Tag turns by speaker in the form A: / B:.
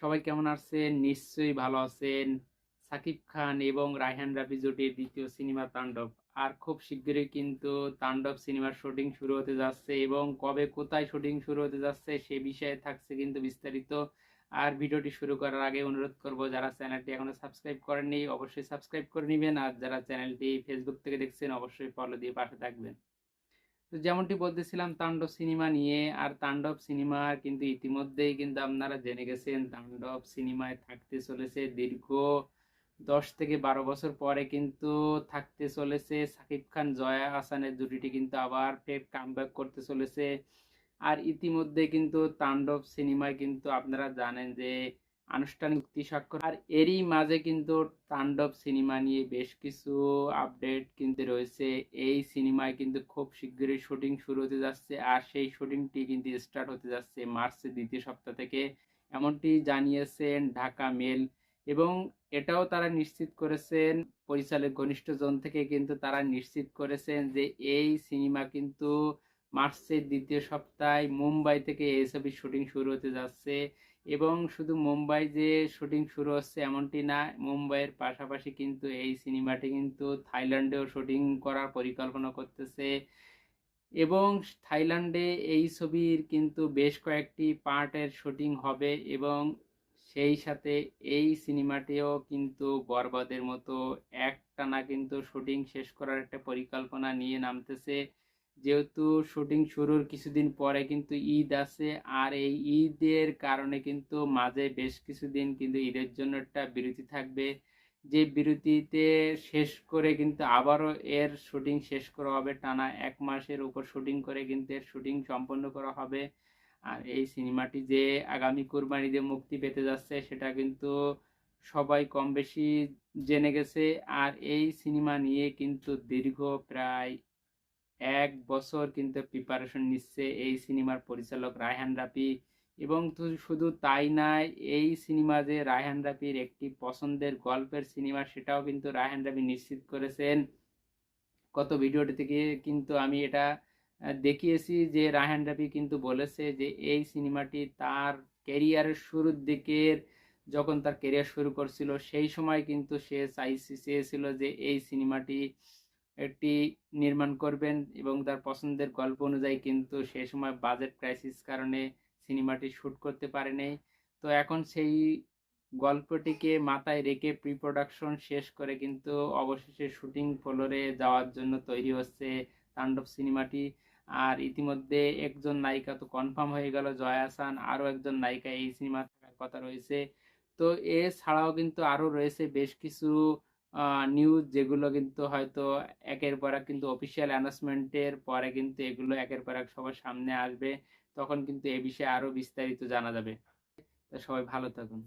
A: সবাই কেমন আছেন? নিশ্চয়ই ভালো আছেন। সাকিব খান এবং রায়হান রাফি জুটির দ্বিতীয় সিনেমা তাণ্ডব। আর খুব শীঘ্রই কিন্তু তাণ্ডব সিনেমার শুটিং শুরু হতে যাচ্ছে এবং কবে কোথায় শুটিং শুরু হতে যাচ্ছে সে বিষয়ে থাকছে কিন্তু বিস্তারিত। আর ভিডিওটি শুরু করার আগে অনুরোধ করব, যারা চ্যানেলটি এখনও সাবস্ক্রাইব করেননি, অবশ্যই সাবস্ক্রাইব করে নেবেন। আর যারা চ্যানেলটি ফেসবুক থেকে দেখছেন, অবশ্যই ফলো দিয়ে পাশে থাকবেন। তো যেমনটি বলতেছিলাম, তাণ্ডব সিনেমা নিয়ে, আর তাণ্ডব সিনেমার কিন্তু ইতিমধ্যেই কিন্তু আপনারা জেনে গেছেন, তাণ্ডব সিনেমায় থাকতে চলেছে দীর্ঘ দশ থেকে বারো বছর পরে কিন্তু থাকতে চলেছে সাকিব খান, জয়া হাসানের জুটিটি কিন্তু আবার ফের কামব্যাক করতে চলেছে। আর ইতিমধ্যে কিন্তু তাণ্ডব সিনেমায় কিন্তু আপনারা জানেন যে আনুষ্ঠানিক চুক্তি স্বাক্ষর আর এরই মাঝে কিন্তু তাণ্ডব সিনেমা নিয়ে বেশ কিছু আপডেট কিন্তু রয়েছে। এই সিনেমায় কিন্তু খুব শীঘ্রই শুটিং শুরু হতে যাচ্ছে আর সেই শুটিংটি কিন্তু স্টার্ট হতে যাচ্ছে মার্চের দ্বিতীয় সপ্তাহ থেকে। এমনটি জানিয়েছেন ঢাকা মেল এবং এটাও তারা নিশ্চিত করেছেন, পরিচালক ঘনিষ্ঠজন থেকে কিন্তু তারা নিশ্চিত করেছেন যে এই সিনেমা কিন্তু মার্চের দ্বিতীয় সপ্তাহে মুম্বাই থেকে এই ছবির শুটিং শুরু হতে যাচ্ছে। এবং শুধু মুম্বাই যে শুটিং শুরু হচ্ছে এমনটি না, মুম্বাইয়ের পাশাপাশি কিন্তু এই সিনেমাটি কিন্তু থাইল্যান্ডেও শুটিং করার পরিকল্পনা করতেছে। এবং থাইল্যান্ডে এই ছবির কিন্তু বেশ কয়েকটি পার্টের শুটিং হবে এবং সেই সাথে এই সিনেমাটিও কিন্তু বরবাদের মতো একটানা কিন্তু শুটিং শেষ করার একটা পরিকল্পনা নিয়ে নামতেছে। যেহেতু শুটিং শুরুর কিছুদিন পরে কিন্তু ঈদ আছে, আর এই ঈদের কারণে কিন্তু মাঝে বেশ কিছুদিন কিন্তু ঈদের জন্য একটা বিরতি থাকবে। যে বিরতিতে শেষ করে কিন্তু আবারও এর শুটিং শেষ করা হবে, টানা এক মাসের উপর শুটিং করে কিন্তু এর শুটিং সম্পন্ন করা হবে। আর এই সিনেমাটি যে আগামী কোরবানিতে মুক্তি পেতে যাচ্ছে সেটা কিন্তু সবাই কম বেশি জেনে গেছে। আর এই সিনেমা নিয়ে কিন্তু দীর্ঘ প্রায় এক বছর কিন্তু প্রিপারেশন নিচ্ছে এই সিনেমার পরিচালক রায়হান রাফি। এবং শুধু তাই নয়, এই সিনেমা যে রায়হান রাফির একটি পছন্দের গল্পের সিনেমা সেটাও কিন্তু রায়হান রাফি নিশ্চিত করেছেন। গত ভিডিওটি থেকে কিন্তু আমি এটা দেখিয়েছি যে রায়হান রাফি কিন্তু বলেছে যে এই সিনেমাটি তার ক্যারিয়ারের শুরুর দিকের, যখন তার ক্যারিয়ার শুরু করছিল, সেই সময় কিন্তু সে চাইছি চেয়েছিল যে এই সিনেমাটি একটি নির্মাণ করবেন এবং তার পছন্দের গল্প অনুযায়ী কিন্তু সে সময় বাজেট ক্রাইসিস কারণে সিনেমাটি শ্যুট করতে পারেনি তো এখন সেই গল্পটিকে মাথায় রেখে প্রি প্রোডাকশন শেষ করে কিন্তু অবশেষে শুটিং ফ্লোরে যাওয়ার জন্য তৈরি হচ্ছে তাণ্ডব সিনেমাটি। আর ইতিমধ্যে একজন নায়িকা তো কনফার্ম হয়ে গেল, জয়া হাসান, আরও একজন নায়িকা এই সিনেমা থাকার কথা রয়েছে। তো এছাড়াও কিন্তু আরও রয়েছে বেশ কিছু নিউজ যেগুলো কিন্তু হয়তো একের পর এক কিন্তু অফিসিয়াল অ্যানাউন্সমেন্টের পরে কিন্তু এগুলো একের পর এক সবার সামনে আসবে, তখন কিন্তু এ বিষয়ে আরও বিস্তারিত জানা যাবে। তা সবাই ভালো থাকুন।